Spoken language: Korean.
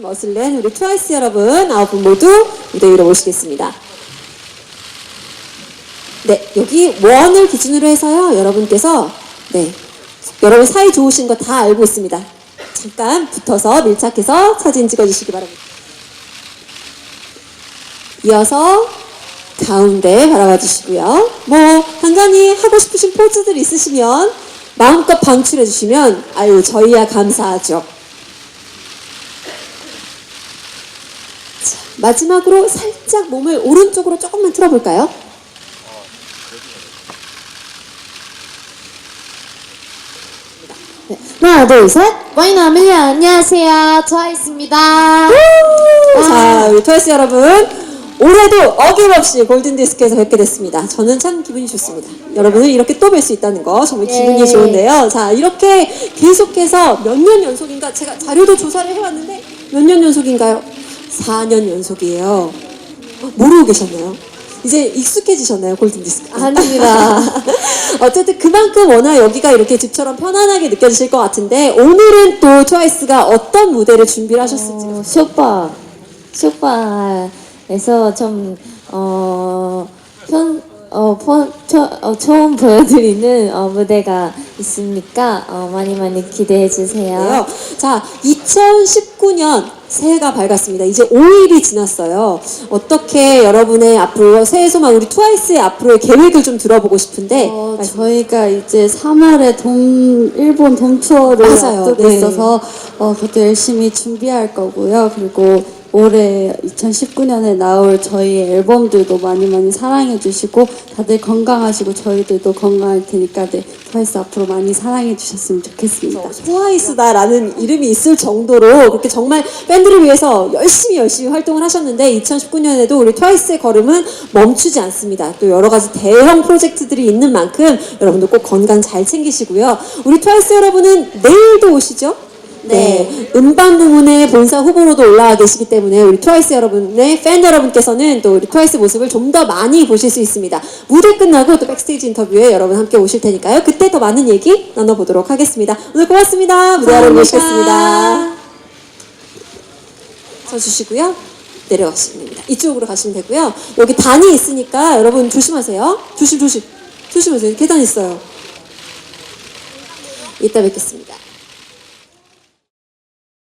멋을 낸 우리 트와이스 여러분 아홉 분 모두 무대 위로 모시겠습니다. 네, 여기 원을 기준으로 해서요, 여러분께서, 네, 여러분 사이 좋으신 거 다 알고 있습니다. 잠깐 붙어서 밀착해서 사진 찍어주시기 바랍니다. 이어서 가운데 바라봐 주시고요. 뭐, 간단히 하고 싶으신 포즈들 있으시면 마음껏 방출해 주시면, 아유, 저희야 감사하죠. 마지막으로 살짝 몸을 오른쪽으로 조금만 틀어볼까요? 하나, 둘, 셋. 와이너 밀리언 안녕하세요. 트와이스입니다. 자, 우리 트와이스 여러분. 올해도 어김없이 골든디스크에서 뵙게 됐습니다. 저는 참 기분이 좋습니다. 여러분을 이렇게 또 뵐 수 있다는 거 정말 기분이 예. 좋은데요. 자, 이렇게 계속해서 몇 년 연속인가? 제가 자료도 조사를 해왔는데 몇 년 연속인가요? 4년 연속이에요. 모르고 계셨나요? 이제 익숙해지셨나요, 골든디스크? 아닙니다. 어쨌든 그만큼 워낙 여기가 이렇게 집처럼 편안하게 느껴지실 것 같은데 오늘은 또 트와이스가 어떤 무대를 준비를 하셨을지 어, 쇼파. 쇼파에서 좀, 어, 편, 어, 폰, 처, 어, 처음 보여드리는 어, 무대가 있으니까 어, 많이 많이 기대해 주세요. 요 자, 2019년 새해가 밝았습니다. 이제 5일이 지났어요. 어떻게 여러분의 앞으로 새해 소망 우리 트와이스의 앞으로의 계획을 좀 들어보고 싶은데 어, 저희가 이제 3월에 돔, 일본 돔 투어를 맞아요. 앞두고 네. 있어서 어, 그것도 열심히 준비할 거고요. 그리고 올해 2019년에 나올 저희 앨범들도 많이 많이 사랑해 주시고 다들 건강하시고 저희들도 건강할 테니까 네, 트와이스 앞으로 많이 사랑해 주셨으면 좋겠습니다. 트와이스다라는 이름이 있을 정도로 그렇게 정말 팬들을 위해서 열심히 열심히 활동을 하셨는데 2019년에도 우리 트와이스의 걸음은 멈추지 않습니다. 또 여러 가지 대형 프로젝트들이 있는 만큼 여러분도 꼭 건강 잘 챙기시고요. 우리 트와이스 여러분은 내일도 오시죠? 네. 음반 부문의 본사 후보로도 올라와 계시기 때문에 우리 트와이스 여러분의 팬 여러분께서는 또 우리 트와이스 모습을 좀 더 많이 보실 수 있습니다. 무대 끝나고 또 백스테이지 인터뷰에 여러분 함께 오실 테니까요. 그때 더 많은 얘기 나눠보도록 하겠습니다. 오늘 고맙습니다. 무대 아래 모시겠습니다. 서주시고요. 내려가시면 됩니다. 이쪽으로 가시면 되고요. 여기 단이 있으니까 여러분 조심하세요. 조심 조심. 조심하세요. 계단 있어요. 이따 뵙겠습니다.